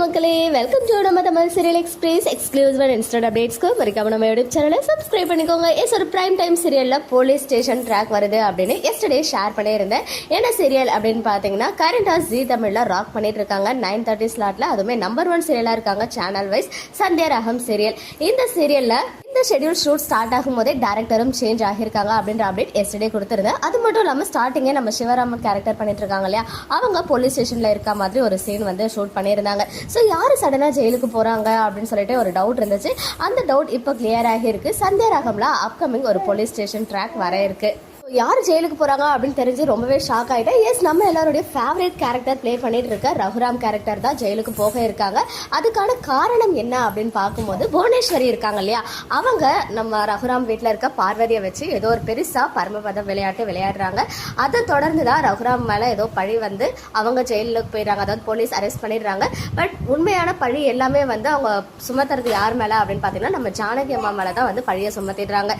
மக்களே welcome to நம்ம Tamil serial express exclusive and instant அப்டேட்ஸ்க்கு மறக்காம நம்ம யூடியூப் சேனலை சப்ஸ்கிரைப் பண்ணிக்கோங்க. எஸ் ஒரு பிரைம் டைம் சீரியலில் போலீஸ் ஸ்டேஷன் ட்ராக் வருது அப்படின்னு எஸ்டர்டே ஷேர் பண்ணியிருந்தேன். என்ன சீரியல் அப்படின்னு பார்த்தீங்கன்னா கரண்டாக ஜி தமிழில் ராக் பண்ணிட்டு இருக்காங்க நைன் தேர்ட்டி ஸ்லாட்டில் அதுவுமே நம்பர் ஒன் சீரியலாக இருக்காங்க சேனல் வைஸ் சந்தியா ரகம் சீரியல் இந்த சீரியலில் இந்த ஷெடியூல் ஷூட் ஸ்டார்ட் ஆகும் போதே டேரக்டரும் சேஞ்ச் ஆகியிருக்காங்க அப்படின்ற அப்டேட் எஸ்டர்டே கொடுத்துருந்தேன். அது மட்டும் இல்லாமல் ஸ்டார்டிங்கே நம்ம சிவராமன் கேரக்டர் பண்ணிட்டு இருக்காங்க இல்லையா? அவங்க போலீஸ் ஸ்டேஷனில் இருக்க மாதிரி ஒரு சீன் வந்து ஷூட் பண்ணியிருந்தாங்க. ஸோ யார் சடனாக ஜெயிலுக்கு போகிறாங்க அப்படின்னு சொல்லிட்டு ஒரு டவுட் இருந்துச்சு. அந்த டவுட் இப்போ கிளியர் ஆகியிருக்கு. சந்தியா ராகம்ல அப்கமிங் ஒரு போலீஸ் ஸ்டேஷன் ட்ராக் வர இருக்குது யார் ஜெயிலுக்கு போகிறாங்க அப்படின்னு தெரிஞ்சு ரொம்பவே ஷாக் ஆகிட்டேன் எஸ் நம்ம எல்லாருடைய ஃபேவரேட் கேரக்டர் ப்ளே பண்ணிட்டு இருக்க ரகுராம் கேரக்டர் தான் ஜெயிலுக்கு போக இருக்காங்க. அதுக்கான காரணம் என்ன அப்படின்னு பார்க்கும்போது புவனேஸ்வரி இருக்காங்க இல்லையா? அவங்க நம்ம ரகுராம் வீட்டில் இருக்க பார்வதியை வச்சு ஏதோ ஒரு பெருசாக பரமபதம் விளையாட்டு விளையாடுறாங்க. அதை தொடர்ந்து தான் ரகுராம் மேலே ஏதோ பழி வந்து அவங்க ஜெயிலுக்கு போயிடுறாங்க. அதாவது போலீஸ் அரெஸ்ட் பண்ணிடுறாங்க. பட் உண்மையான பழி எல்லாமே வந்து அவங்க சுமத்துறது யார் மேலே அப்படின்னு பார்த்தீங்கன்னா நம்ம ஜானகி அம்மா மேலே தான் வந்து பழியை சுமத்திடுறாங்க.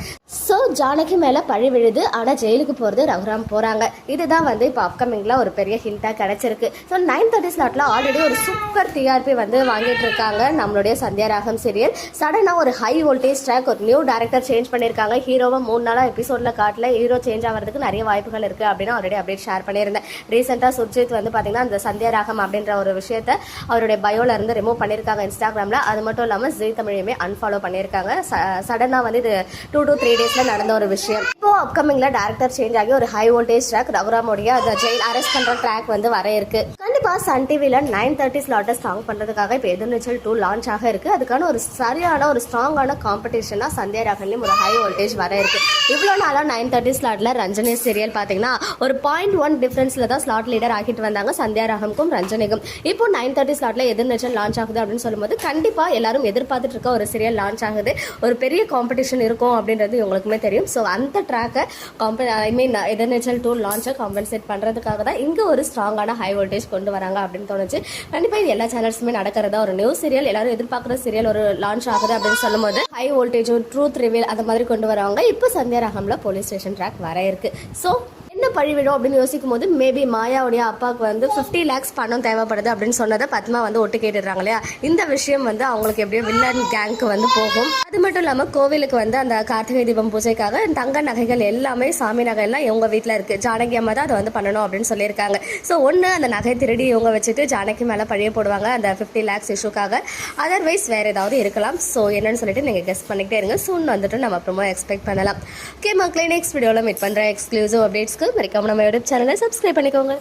ஜானகி மேல பழி விழுது ஆனா ஜெயிலுக்கு போறது ரகுராம் போறாங்க. இதுதான் வந்து இப்போ அப்கமிங்ல ஒரு பெரிய ஹிண்டா கிடைச்சிருக்கு. ஸோ நைன் தேர்ட்டி ஸ்லாட்ல ஆல்ரெடி ஒரு சூப்பர் டிஆர்பி வந்து வாங்கிட்டு இருக்காங்க நம்மளுடைய சந்தியா ராகம் சீரியல் சடனா ஒரு ஹை வோல்டேஜ் ட்ராக் ஒரு நியூ டேரக்டர் சேஞ்ச் பண்ணியிருக்காங்க. ஹீரோவை மூணு நாளா எபிசோட்ல காட்டல. ஹீரோ சேஞ்ச் ஆகிறதுக்கு நிறைய வாய்ப்புகள் இருக்கு அப்படின்னு ஆல்ரெடி அப்டேட் ஷேர் பண்ணியிருந்தேன். ரீசெண்டாக சுர்ஜித் வந்து பாத்தீங்கன்னா அந்த சந்தியா ராகம் அப்படின்ற ஒரு விஷயத்த அவருடைய பயோல இருந்து ரிமூவ் பண்ணியிருக்காங்க இன்ஸ்டாகிராம்ல அது மட்டும் இல்லாமல் ஜி தமிழையுமே அன்ஃபாலோ பண்ணியிருக்காங்க. சடனாக வந்து இது டூ டூ த்ரீ டேஸ்ல நடந்த ஒரு விஷயம். இப்போ அப்கமிங்ல டேரக்டர் சேஞ்ச் ஆகி ஒரு ஹை வோல்டேஜ் ட்ராக் ரகுராமோடைய அந்த ஜெயில் அரெஸ்ட் பண்ற ட்ராக் வந்து வர இருக்கு. கண்டிப்பா சன் டிவியில் நைன் தேர்ட்டி ஸ்லாட்டை ஸ்ட்ராங் பண்ணுறதுக்காக இப்போ எதிர்நீச்சல் டூ லான்ச் ஆக இருக்குது அதுக்கான ஒரு சரியான ஒரு ஸ்ட்ராங்கான காம்படிஷனாக சந்தியா ராகன்லேயும் ஒரு ஹை வோல்டேஜ் வர இருக்குது இவ்வளோ நாளாக நைன் தேர்ட்டி ஸ்லாட்டில் ரஞ்சனி சீரியல் பார்த்தீங்கன்னா ஒரு பாயிண்ட் ஒன் டிஃப்ரென்ஸில் தான் ஸ்லாட் லீடர் ஆக்கிட்டு வந்தாங்க சந்தியா ராகம்க்கும் ரஞ்சனிக்கும். இப்போ நைன் தேர்ட்டி ஸ்லாட்டில் எதிர்நீச்சல் லான்ச் ஆகுது அப்படின்னு சொல்லும்போது கண்டிப்பாக எல்லாரும் எதிர்பார்த்துட்டு இருக்க ஒரு சீரியல் லான்ச் ஆகுது. ஒரு பெரிய காம்படிஷன் இருக்கும் அப்படின்றது இவங்களுக்குமே தெரியும். ஸோ அந்த ட்ராக்கை காம்ப ஐ மீன் எதிர்நீச்சல் டூ லான்ச்சை காம்பன்சேட் பண்ணுறதுக்காக தான் இங்கே ஒரு ஸ்ட்ராங்கான ஹை வோல்டேஜ் கொண்டு வராங்க அப்படின்னு தோணுச்சு. கண்டிப்பாக இது எல்லா சேனல்ஸுமே நடக்கிறதா ஒரு நியூ சீரியல் எல்லாரும் எதிர்பார்க்குற சீரியல் ஒரு லான்ச் ஆகுது அப்படின்னு சொல்லும்போது ஹை வோல்டேஜ் ட்ரூத் ரிவீல் அந்த மாதிரி கொண்டு வராங்க இப்போ சந்தியா போலீஸ் ஸ்டேஷன் ட்ராக் வர இருக்கு. ஸோ என்ன பழி விடும் அப்படின்னு யோசிக்கும் போது மேபி மாயாவுடைய அப்பாவுக்கு வந்து ஃபிஃப்டி லேக்ஸ் பணம் தேவைப்படுது அப்படின்னு சொன்னதை பத்மா வந்து ஒட்டு கேட்டுடுறாங்க இல்லையா? இந்த விஷயம் வந்து அவங்களுக்கு எப்படியோ வில்லன் கேங்க்கு வந்து போகும். அது மட்டும் இல்லாமல் கோவிலுக்கு வந்து அந்த கார்த்திகை தீபம் பூஜைக்காக தங்க நகைகள் எல்லாமே சாமி நகை எல்லாம் இவங்க வீட்டில் இருக்கு. ஜானகி அம்மா தான் அதை வந்து பண்ணணும் அப்படின்னு சொல்லியிருக்காங்க. ஸோ ஒன்று அந்த நகை திருடி இவங்க வச்சுட்டு ஜானகி மேலே பழிய போடுவாங்க அந்த ஃபிஃப்டி லேக்ஸ் இஷ்யூக்காக அதர்வைஸ் வேற ஏதாவது இருக்கலாம். ஸோ என்னன்னு சொல்லிட்டு நீங்கள் கெஸ்ட் பண்ணிக்கிட்டே இருங்க. சூன் வந்துட்டு நம்ம அப்புறமா எக்ஸ்பெக்ட் பண்ணலாம். ஓகே மக்களே நெக்ஸ்ட் வீடியோவில் மீட் பண்ணுற எக்ஸ்க்ளூசிவ் அப்டேட்ஸ்க்கு மறக்காம நம்ம யூடியூப் சேனலை சப்ஸ்கிரைப் பண்ணிக்கோங்க.